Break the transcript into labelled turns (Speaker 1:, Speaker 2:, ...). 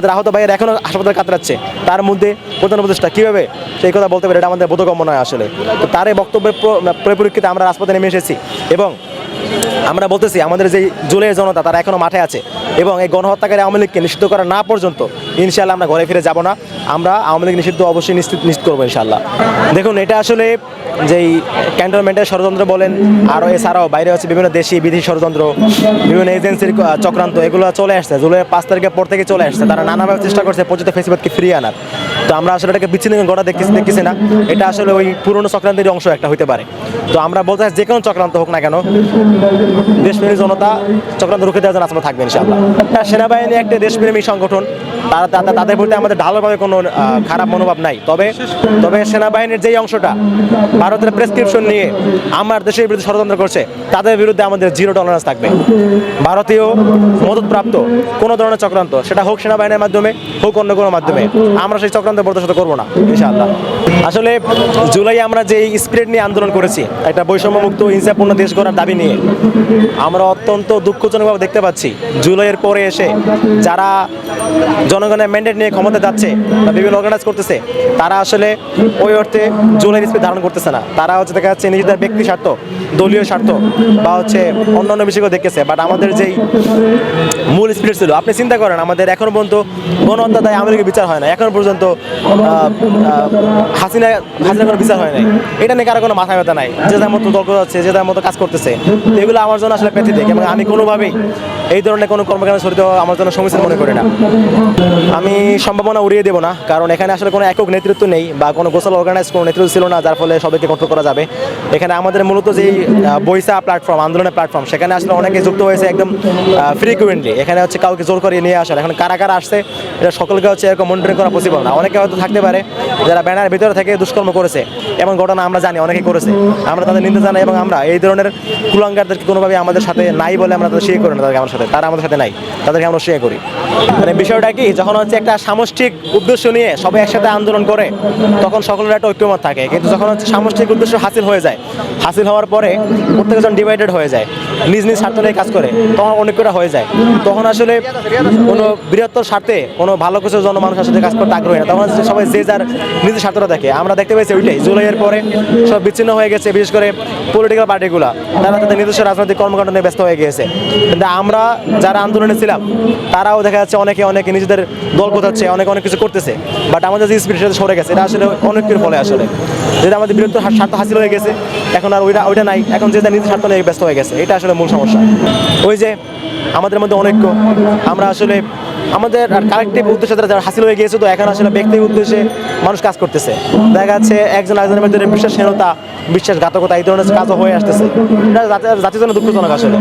Speaker 1: আমাদের আহত ভাইয়ের এখনও হাসপাতালে কাতরাচ্ছে। তার মধ্যে প্রধান উপদেষ্টা কীভাবে সেই কথা বলতে পারে? এটা আমাদের বোধগম্য নয় আসলে। তো তার এই বক্তব্যের পরিপ্রেক্ষিতে আমরা রাজপথে নেমে এসেছি এবং আমরা বলতেছি, আমাদের যে জুলাই জনতা, তারা এখনও মাঠে আছে এবং এই গণহত্যাকারী আওয়ামী লীগকে নিষিদ্ধ করা না পর্যন্ত ইনশাল্লাহ আমরা ঘরে ফিরে যাব না। আমরা আওয়ামী লীগ নিষিদ্ধ অবশ্যই নিশ্চিত নিশ্চিত করব ইনশাল্লাহ দেখুন, এটা আসলে যেই ক্যান্টনমেন্টের ষড়যন্ত্র বলেন, আরও এছাড়াও বাইরে হচ্ছে বিভিন্ন দেশি, বিদেশি ষড়যন্ত্র, বিভিন্ন এজেন্সির চক্রান্ত, এগুলো চলে আসছে। জুলাই পাঁচ তারিখের পর থেকে চলে আসছে। তারা নানাভাবে চেষ্টা করছে পর্যন্ত ফেসিবাদকে ফিরিয়ে আনার। তো আমরা আসলে এটাকে বিচ্ছিন্ন গড়া দেখতেছি দেখতেছি না। এটা আসলে ওই পুরনো চক্রান্তের অংশ একটা হতে পারে। তো আমরা বলতে চাই যে কোনো চক্রান্ত হোক না কেন, দেশপ্রেমী জনতা চক্রান্ত রুখে দেওয়ার জন্য আসলে থাকবে ইনশাআল্লাহ। সেনাবাহিনী একটা দেশপ্রেমী সংগঠন তারা তাদের প্রতি আমাদের ঢালোভাবে কোনো খারাপ মনোভাব নাই। তবে তবে সেনাবাহিনীর যেই অংশটা, ভারতের প্রেসক্রিপশন নিয়ে আমার দেশের বিরুদ্ধে ষড়যন্ত্র করছে, তাদের বিরুদ্ধে আমাদের জিরো টলারেন্স থাকবে। ভারতীয় মদতপ্রাপ্ত কোনো ধরনের চক্রান্ত, সেটা হোক সেনাবাহিনীর মাধ্যমে, হোক অন্য কোনো মাধ্যমে, আমরা সেই চক্রান্ত বরদাস্ত করব না, ইনশাআল্লাহ। আসলে জুলাই আমরা যে স্পিরিট নিয়ে আন্দোলন করেছি, একটা বৈষম্যমুক্ত, হিংসাপূর্ণ দেশ গড়ার দাবি নিয়ে, আমরা অত্যন্ত দুঃখজনকভাবে দেখতে পাচ্ছি, জুলাইয়ের পরে এসে যারা জনগণের ম্যান্ডেট নিয়ে ক্ষমতা যাচ্ছে বা বিভিন্ন অর্গানাইজ করতেছে, তারা আসলে ওই অর্থে জুলাইয়ের স্পিড ধারণ করতেছে না। তারা হচ্ছে দেখা যাচ্ছে নিজেদের ব্যক্তি স্বার্থ, দলীয় স্বার্থ বা হচ্ছে অন্যান্য বিষয়গুলো দেখতেছে। বাট আমাদের যেই মূল স্পিরিট ছিল, আপনি চিন্তা করেন, আমাদের এখনও পর্যন্ত গণহত্যা দায় আমেরিকা বিচার হয় না এখনও পর্যন্ত হাসিনা হাসিনা কোনো বিচার হয় নাই। এটা নিয়ে কারও কোনো মাথা ব্যথা নাই। যে যার মতো দল আছে যে যার মতো কাজ করতেছে এগুলো আমার জন্য আসলে প্যাথিটিক এবং আমি কোনোভাবেই এই ধরনের কোনো কর্মকাণ্ডে জড়িত আমার জন্য সমস্যা মনে করি না। আমি সম্ভাবনা উড়িয়ে দেবো না, কারণ এখানে আসলে কোনো একক নেতৃত্ব নেই বা কোনো গোসাল অর্গানাইজ কোনো নেতৃত্ব ছিল না, যার ফলে সবাইকে কন্ট্রোল করা যাবে। এখানে আমাদের মূলত যেই বৈশা প্ল্যাটফর্ম আন্দোলনের প্ল্যাটফর্ম সেখানে আসলে অনেকে যুক্ত হয়েছে একদম ফ্রিকুয়েন্টলি এখানে হচ্ছে কাউকে জোর করে নিয়ে আসা এখন কারা কারা আসছে, এটা সকলকে হচ্ছে এরকম মনিটরিং করা পসিবল না। অনেকে হয়তো থাকতে পারে যারা ব্যানার ভিতরে থেকে দুষ্কর্ম করেছে। এমন ঘটনা আমরা জানি অনেকেই করেছে। আমরা তাদের নিন্দা জানাই এবং আমরা এই ধরনের কুলাঙ্গারদেরকে কোনোভাবে আমাদের সাথে নাই বলে আমরা তাদের শেয়ার করি না, তাদেরকে আমার সাথে। তারা আমাদের সাথে নাই। তাদেরকে আমরা শেয়ার করি। মানে বিষয়টা কি, যখন হচ্ছে একটা সামষ্টিক উদ্দেশ্য নিয়ে সবাই একসাথে আন্দোলন করে, তখন সকলের একটা ঐক্যমত থাকে। কিন্তু যখন হচ্ছে সামষ্টিক উদ্দেশ্য হাসিল হয়ে যায়, হাসিল হওয়ার পরে প্রত্যেকজন ডিভাইডেড হয়ে যায়। নিজ নিজ স্বার্থ নিয়ে কাজ করে, তখন অনেক অনেকটা হয়ে যায়। তখন আসলে কোনো বৃহত্তর স্বার্থে কোনো ভালো কিছু জনমানুষ আসলে কাজ করতে আগ্রহী না। তখন সবাই যে যার নিজের স্বার্থটা দেখে। আমরা দেখতে পেয়েছি ওইটাই, জুলাইয়ের পরে সব বিচ্ছিন্ন হয়ে গেছে, বিশেষ করে পলিটিক্যাল পার্টিগুলো তারা তাদের নিজস্ব রাজনৈতিক কর্মকাণ্ড নিয়ে ব্যস্ত হয়ে গিয়েছে। কিন্তু আমরা যারা আন্দোলনে ছিলাম, তারাও দেখা যাচ্ছে অনেকে অনেকে নিজেদের দল গোছাচ্ছে অনেকে অনেক কিছু করতেছে। বাট আমাদের যে স্পিরিট সেটা সরে গেছে। এটা আসলে অনেক কিছুর ফলে আসলে। যেটা আমাদের বৃহত্তর স্বার্থ হাসিল হয়ে গেছে, এখন আর ওইটা ওইটা নাই। এখন যে যার নিজের স্বার্থ নিয়ে ব্যস্ত হয়ে গেছে, এটা আসলে মূল সমস্যা। ওই যে আমাদের মধ্যে অনৈক্য আমরা আসলে আমাদের আর কালেক্টিভ উদ্দেশ্যে যারা যারা হাসিল হয়ে গিয়েছে, তো এখন আসলে ব্যক্তি উদ্দেশ্যে মানুষ কাজ করতেছে। দেখা যাচ্ছে একজন আরেকজনের মধ্যে বিশ্বাসহীনতা, বিশ্বাসঘাতকতা, এই ধরনের কাজও হয়ে আসতেছে। জাতির জন্য দুঃখজনক আসলে।